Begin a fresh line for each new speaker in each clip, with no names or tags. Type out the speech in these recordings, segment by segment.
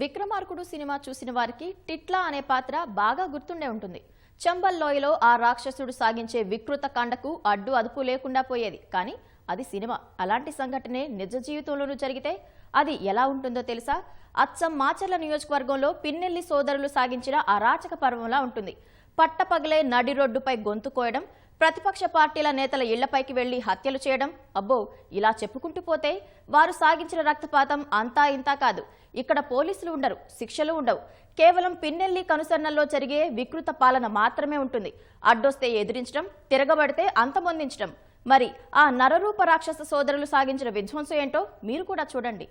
విక్రమార్కుడు cinema చూసిన వారికి టిట్లా అనే పాత్ర బాగా గుర్తుండే ఉంటుంది. చంబల్ లోయలో ఆ రాక్షసుడు సాగించే వికృత కాండకు అడ్డు అదుపు లేకుండా పోయేది. కానీ అది సినిమా. అలాంటి సంఘటనే నిజ జీవితంలోనూ జరిగితే అది ఎలా ఉంటుందో తెలుసా? అచ్చం మాచర్ల నియోజకవర్గంలో పిన్నెల్లి సోదరులు సాగించిన అరాచక పర్వంలా ఉంటుంది. పట్టపగలే నడి రోడ్డుపై గొంతు కోయడం ప్రతిపక్ష పార్టీల నేతల ఇళ్ళపైకి వెళ్ళి హత్యలు చేయడం? అబ్బో ఇలా చెప్పుకుంటూ పోతే వారు సాగించిన రక్తపాతం అంతా ఇంతా కాదు. ఇక్కడ పోలీసులు ఉండరు శిక్షలు ఉండవు. కేవలం పిన్నెల్లి కనుసన్నల్లో జరిగే వికృత పాలన మాత్రమే ఉంటుంది. అడ్డొస్తే ఎదిరించడం తిరగబడితే అంతమొందించడం. మరి ఆ నరరూప రాక్షస సోదరులు సాగించిన విధ్వంసం ఏంటో మీరు కూడా చూడండి.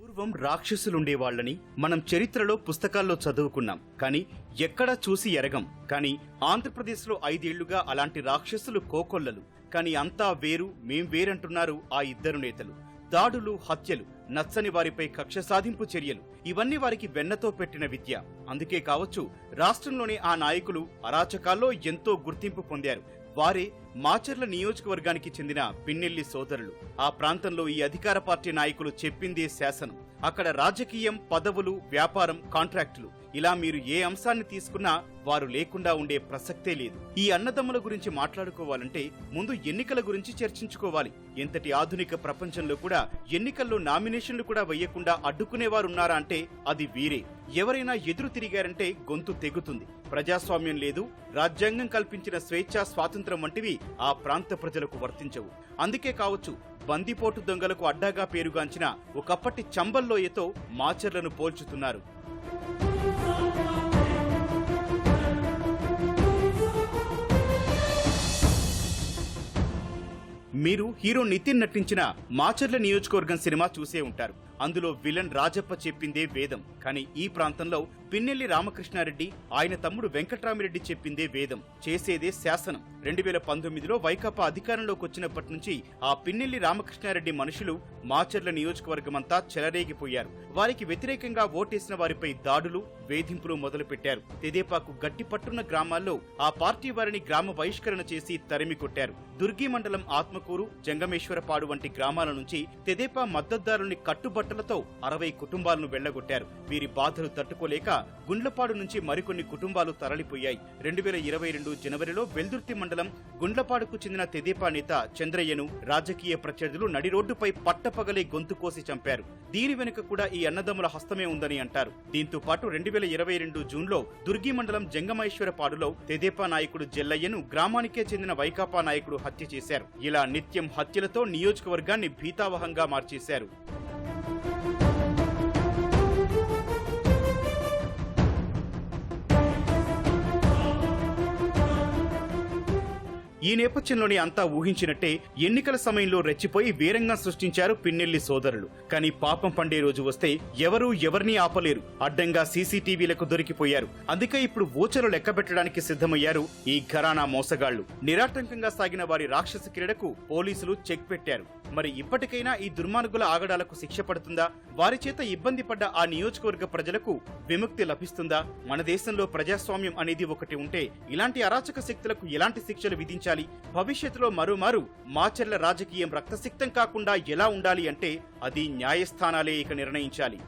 పూర్వం రాక్షసులుండేవాళ్ళని మనం చరిత్రలో పుస్తకాల్లో చదువుకున్నాం. కానీ ఎక్కడా చూసి ఎరగం. కానీ ఆంధ్రప్రదేశ్లో ఐదేళ్ళుగా అలాంటి రాక్షసులు కోకొల్లలు. కానీ అంతా వేరు మేం వేరంటున్నారు ఆ ఇద్దరు నేతలు. దాడులు హత్యలు నచ్చని వారిపై కక్ష సాధింపు చర్యలు ఇవన్నీ వారికి వెన్నతో పెట్టిన విద్య. అందుకే కావచ్చు రాష్ట్రంలోని ఆ నాయకులు అరాచకాల్లో ఎంతో గుర్తింపు పొందారు. వారే మాచర్ల నియోజకవర్గానికి చెందిన పిన్నెల్లి సోదరులు. ఆ ప్రాంతంలో ఈ అధికార పార్టీ నాయకులు చెప్పిందే శాసనం. అక్కడ రాజకీయం పదవులు వ్యాపారం కాంట్రాక్టులు. ఇలా మీరు ఏ అంశాన్ని తీసుకున్నా వారు లేకుండా ఉండే ప్రసక్తే లేదు. ఈ అన్నదమ్ముల గురించి మాట్లాడుకోవాలంటే ముందు ఎన్నికల గురించి చర్చించుకోవాలి. ఎంతటి ఆధునిక ప్రపంచంలో కూడా ఎన్నికల్లో నామినేషన్లు కూడా వేయకుండా అడ్డుకునేవారున్నారా అంటే అది వీరే. ఎవరైనా ఎదురు తిరిగారంటే గొంతు తెగుతుంది. ప్రజాస్వామ్యం లేదు రాజ్యాంగం కల్పించిన స్వేచ్ఛా స్వాతంత్రం వంటివి ఆ ప్రాంత ప్రజలకు వర్తించవు. అందుకే కావచ్చు బందిపోటు దొంగలకు అడ్డాగా పేరుగాంచిన ఒకప్పటి చంబల్లోయతో మాచర్లను పోల్చుతున్నారు. మీరు హీరో నితిన్ నటించిన మాచర్ల నియోజకవర్గం సినిమా చూసే ఉంటారు. అందులో విలన్ రాజప్ప చెప్పిందే వేదం. కానీ ఈ ప్రాంతంలో పిన్నెల్లి రామకృష్ణారెడ్డి ఆయన తమ్ముడు వెంకట్రామిరెడ్డి చెప్పిందే వేదం. చేసేదే శాసనం. రెండు వేల పంతొమ్మిదిలో వైకాపా అధికారంలోకి వచ్చినప్పటి నుంచి ఆ పిన్నెల్లి రామకృష్ణారెడ్డి మనుషులు మాచర్ల నియోజకవర్గమంతా చెలరేగిపోయారు. వారికి వ్యతిరేకంగా ఓటేసిన వారిపై దాడులు వేధింపులు మొదలుపెట్టారు. తెదేపాకు గట్టి పట్టున్న గ్రామాల్లో ఆ పార్టీ వారిని గ్రామ బహిష్కరణ చేసి తరిమి కొట్టారు. దుర్గి మండలం ఆత్మకూరు జంగమేశ్వరపాడు వంటి గ్రామాల నుంచి తెదేపా మద్దతుదారుల్ని కట్టుబట్టలతో అరవై కుటుంబాలను వెళ్ళగొట్టారు. వీరి బాధలు తట్టుకోలేక గుండ్లపాడు నుంచి మరికొన్ని కుటుంబాలు తరలిపోయాయి. రెండు వేల ఇరవై రెండు జనవరిలో వెల్దుర్తి మండలం గుండ్లపాడుకు చెందిన తెదేపా నేత చంద్రయ్యను రాజకీయ ప్రత్యర్థులు నడి రోడ్డుపై పట్టపగలే గొంతు కోసి చంపారు. దీని వెనుక కూడా ఈ అన్నదమ్ముల హస్తమే ఉందని అంటారు. దీంతో పాటు రెండు వేల ఇరవై రెండు జూన్లో దుర్గి మండలం జంగమేశ్వరపాడులో తెదేపా నాయకుడు జల్లయ్యను గ్రామానికే చెందిన వైకాపా నాయకుడు హత్య చేశారు. ఇలా నిత్యం హత్యలతో నియోజకవర్గాన్ని భీతావహంగా మార్చేశారు. ఈ నేపథ్యంలోనే అంతా ఊహించినట్టే ఎన్నికల సమయంలో రెచ్చిపోయి వీరంగం సృష్టించారు పిన్నెల్లి సోదరులు. కానీ పాపం పండే రోజు వస్తే ఎవరూ ఎవరినీ ఆపలేరు. అడ్డంగా సీసీటీవీలకు దొరికిపోయారు. అందుకే ఇప్పుడు ఓచలు లెక్కబెట్టడానికి సిద్ధమయ్యారు ఈ ఘరానా మోసగాళ్ళు నిరాటంకంగా సాగిన వారి రాక్షస క్రీడకు పోలీసులు చెక్ పెట్టారు. మరి ఇప్పటికైనా ఈ దుర్మార్గుల ఆగడాలకు శిక్ష పడుతుందా? వారి చేత ఇబ్బంది పడ్డ ఆ నియోజకవర్గ ప్రజలకు విముక్తి లభిస్తుందా? మన దేశంలో ప్రజాస్వామ్యం అనేది ఒకటి ఉంటే ఇలాంటి అరాచక శక్తులకు ఎలాంటి శిక్షలు విధించాలి? భవిష్యత్తులో మరోమారు మాచర్ల రాజకీయం రక్తసిక్తం కాకుండా ఎలా ఉండాలి అంటే అది న్యాయస్థానాలే ఇక నిర్ణయించాలి.